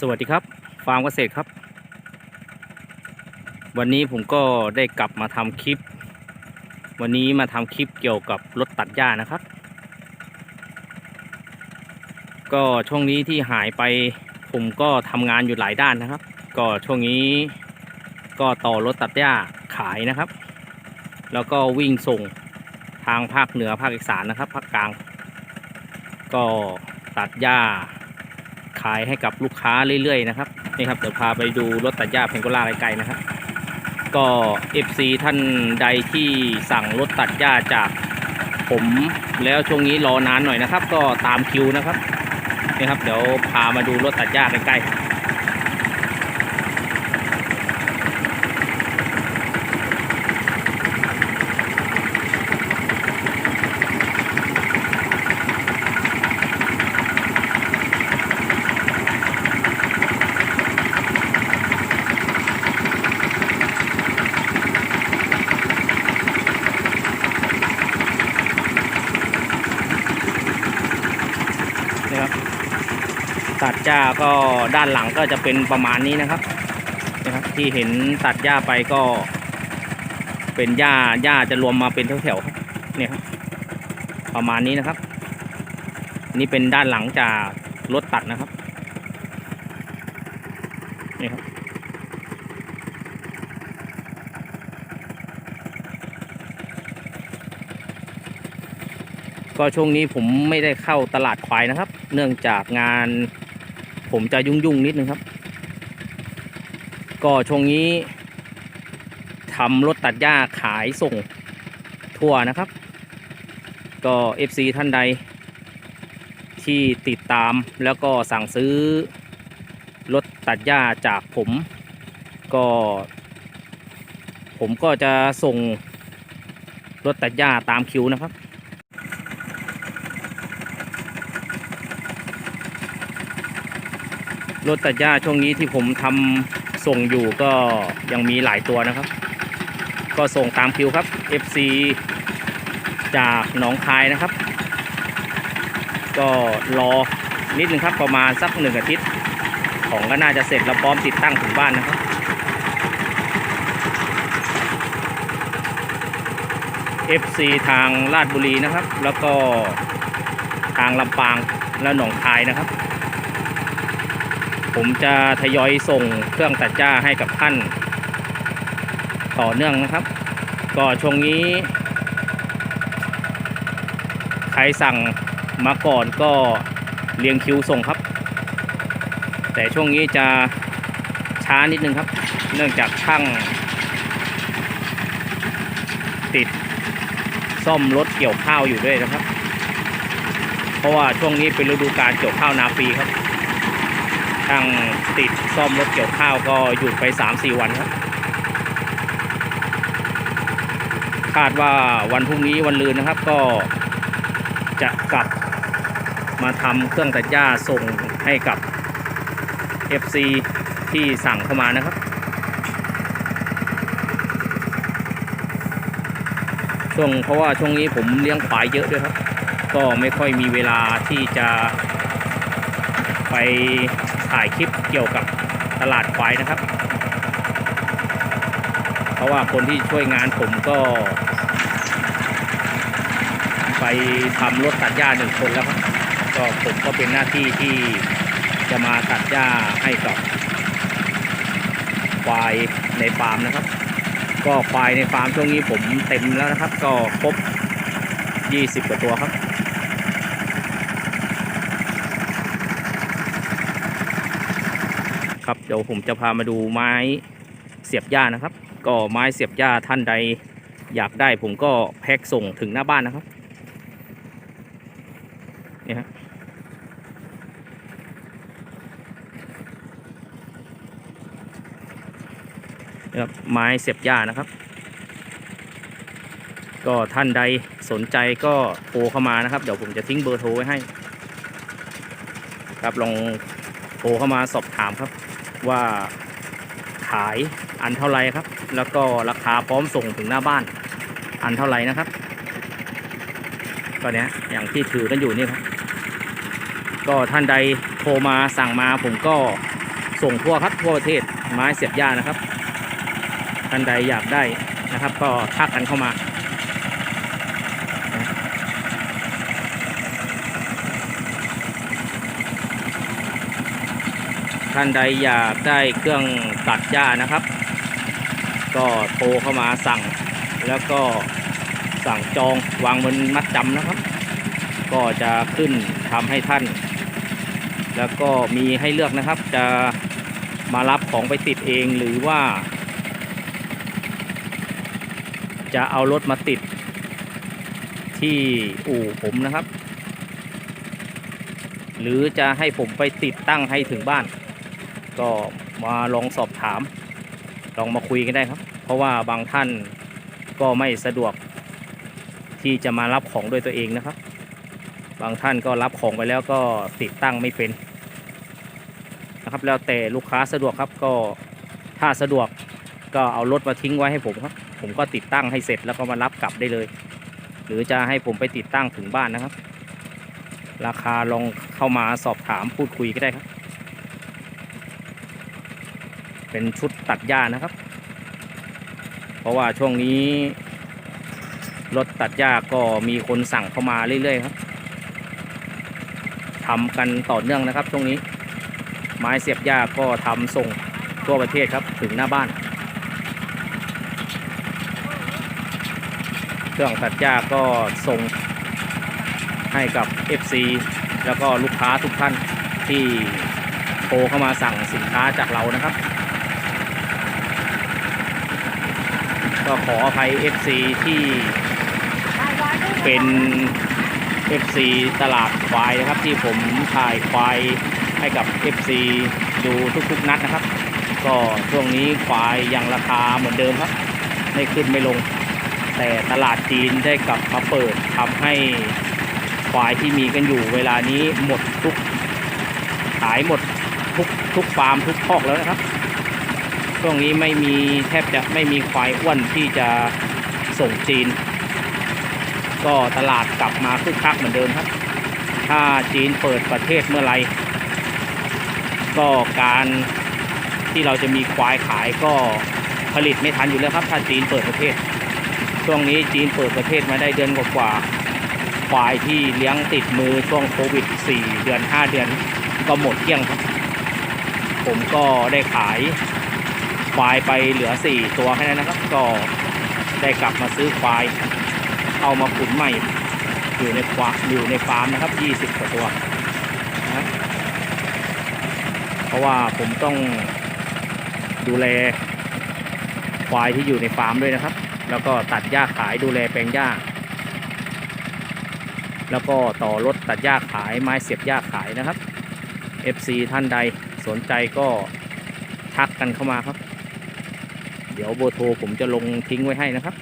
สวัสดีครับ ฟาร์มเกษตรครับ วันนี้ผมก็ได้กลับมาทำคลิป วันนี้มาทำคลิปเกี่ยวกับรถตัดหญ้านะครับ ก็ช่วงนี้ที่หายไปผมก็ทำงานอยู่หลายด้านนะครับ ก็ช่วงนี้ก็ต่อรถตัดหญ้าขายนะครับ แล้วก็วิ่งส่งทางภาคเหนือภาคอีสานนะครับภาคกลาง ก็ตัดหญ้า ขายให้กับลูกค้าเรื่อยๆนะครับนี่ครับเดี๋ยวพาไปดูรถตัดหญ้าเพนโกล่าไกลๆนะครับก็ FC ท่านใดที่สั่งรถตัดหญ้าจากผมแล้วช่วงนี้รอนานหน่อยนะครับ ก็ตามคิวนะครับนี่ครับเดี๋ยวพามาดูรถตัดหญ้าใกล้ๆ ญ้าก็ด้านหลังก็จะเป็นประมาณนี้นะครับนะครับที่เห็นตัดหญ้าไปก็ เป็นหญ้าหญ้าจะรวมมาเป็นแถวๆเนี่ยครับประมาณนี้นะครับ นี่เป็นด้านหลังจากรถตัดนะครับนี่ครับก็ช่วงนี้ผมไม่ได้เข้าตลาดควายนะครับ เนื่องจากงาน ผมจะยุ่งๆนิดนึงครับ ก็ช่วงนี้ทำรถตัดหญ้าขายส่งทั่วนะครับ ก็ FC ท่านใด ที่ติดตามแล้วก็สั่งซื้อรถตัดหญ้าจากผม ก็ ผมก็จะส่งรถตัดหญ้าตามคิวนะครับ รถตัดหญ้าช่วงนี้ที่ผมทำส่งอยู่ก็ยังมีหลายตัวนะครับ ก็ส่งตามคิวครับ FC จากหนองคายนะครับ ก็รอนิดนึงครับประมาณสักหนึ่งอาทิตย์ ของก็น่าจะเสร็จแล้วพร้อมติดตั้งถึงบ้านนะครับ FC ทางลาดบุรีนะครับ แล้วก็ทางลำปางและหนองคายนะครับ ผมจะทยอยส่งเครื่องตัดหญ้าให้กับท่าน ต่อเนื่องนะครับ ก็ช่วงนี้ ใครสั่งมาก่อนก็เรียงคิวส่งครับ แต่ช่วงนี้จะช้านิดนึงครับ เนื่องจากช่าง ติดซ่อมรถเกี่ยวข้าวอยู่ด้วยนะครับ เพราะว่าช่วงนี้เป็นฤดูการเกี่ยวข้าวนาปีครับ ช่างติดซ่อมรถเกี่ยวข้าวก็หยุดไป3-4วันครับ คาดว่าวันพรุ่งนี้วันลืนนะครับก็จะกลับมาทำเครื่องตัดหญ้าส่งให้กับ FC ที่สั่งเข้ามานะครับ ช่วงเพราะว่าช่วงนี้ผมเลี้ยงควายเยอะด้วยครับ ก็ไม่ค่อยมีเวลาที่จะ ไปถ่ายคลิปเกี่ยวกับตลาดควายนะครับ เพราะว่าคนที่ช่วยงานผมก็ ไปทำรถตัดหญ้าหนึ่งคนแล้วครับก็ผมก็เป็นหน้าที่ที่จะมาตัดหญ้าให้กับควายในฟาร์มนะครับ ก็ควายในฟาร์มช่วงนี้ผมเต็มแล้วนะครับ ก็ครบ 20กว่าตัวครับ ครับเดี๋ยวผมจะพามาดูไม้เสียบหญ้านะครับ ก็ไม้เสียบหญ้าท่านใดอยากได้ผมก็แพ็คส่งถึงหน้าบ้านนะครับเนี่ยฮะครับไม้เสียบหญ้านะครับ ก็ท่านใดสนใจก็โทรเข้ามานะครับ เดี๋ยวผมจะทิ้งเบอร์โทรไว้ให้ ครับลองโทรเข้ามาสอบถามครับ ว่าขายอันเท่าไรครับ แล้วก็ราคาพร้อมส่งถึงหน้าบ้าน อันเท่าไรนะครับก็เนี้ยอย่างที่ถือกันอยู่นี่ครับ ก็ท่านใดโทรมาสั่งมาผมก็ส่งทั่วครับทั่วประเทศไม้เสียบหญ้านะครับ ท่านใดอยากได้นะครับ ก็ทักกันเข้ามา ท่านใดอยากได้เครื่องตัดหญ้านะครับ ก็โทรเข้ามาสั่ง แล้วก็สั่งจองวางบนมัดจำนะครับ ก็จะขึ้นทำให้ท่าน แล้วก็มีให้เลือกนะครับ จะมารับของไปติดเองหรือว่า จะเอารถมาติดที่อู่ผมนะครับ หรือจะให้ผมไปติดตั้งให้ถึงบ้าน ก็มาลองสอบถาม ลองมาคุยกันได้ครับ เพราะว่าบางท่านก็ไม่สะดวกที่จะมารับของด้วยตัวเองนะครับ บางท่านก็รับของไปแล้วก็ติดตั้งไม่เป็นนะครับ แล้วแต่ลูกค้าสะดวกครับก็ถ้าสะดวกก็เอารถมาทิ้งไว้ให้ผมครับ ผมก็ติดตั้งให้เสร็จแล้วก็มารับกลับได้เลย หรือจะให้ผมไปติดตั้งถึงบ้านนะครับ ราคาลองเข้ามาสอบถามพูดคุยก็ได้ครับ เป็นชุดตัดหญ้านะครับ เพราะว่าช่วงนี้รถตัดหญ้าก็มีคนสั่งเข้ามาเรื่อยๆครับทำกันต่อเนื่องนะครับช่วงนี้ ไม้เสียบหญ้าก็ทำส่งทั่วประเทศครับถึงหน้าบ้าน เครื่องตัดหญ้าก็ส่งให้กับ FC แล้วก็ลูกค้าทุกท่านที่โทรเข้ามาสั่งสินค้าจากเรานะครับ ก็ขออภัย FC ที่เป็น FC ตลาดควายนะครับ ที่ผมถ่ายควายให้กับ FC ดูทุกๆนัดนะครับ ก็ช่วงนี้ควายยังราคาเหมือนเดิมครับ ไม่ขึ้นไม่ลง แต่ตลาดจีนได้กลับมาเปิดทำให้ควายที่มีกันอยู่เวลานี้หมดทุกขายหมดทุกทุกฟาร์มทุกคอกแล้วนะครับ ช่วงนี้ไม่มีแทบจะไม่มีควายอ้วนที่จะส่งจีน ก็ตลาดกลับมาคึกคักเหมือนเดิมครับ ถ้าจีนเปิดประเทศเมื่อไหรก็การที่เราจะมีควายขายก็ผลิตไม่ทันอยู่แล้วครับถ้าจีนเปิดประเทศ ช่วงนี้จีนเปิดประเทศมาได้เดือนกว่าๆควายที่เลี้ยงติดมือช่วงโควิด 4 เดือน 5 เดือนก็หมดเกลี้ยงครับ ผมก็ได้ขาย ควายไปเหลือ 4 ตัวแค่นั้นนะครับ ก็ได้กลับมาซื้อควาย เอามาขุนใหม่ อยู่ในควาอยู่ในฟาร์มนะครับ 20กว่าตัวนะเพราะว่าผมต้องดูแลควายที่อยู่ในฟาร์มด้วยนะครับ แล้วก็ตัดหญ้าขายดูแลแปลงหญ้า แล้วก็ต่อรถตัดหญ้าขายไม้เสียบหญ้าขายนะครับ FC ท่านใดสนใจก็ทักกันเข้ามาครับ เดี๋ยวเบอร์โทรผมจะลงทิ้งไว้ให้นะครับ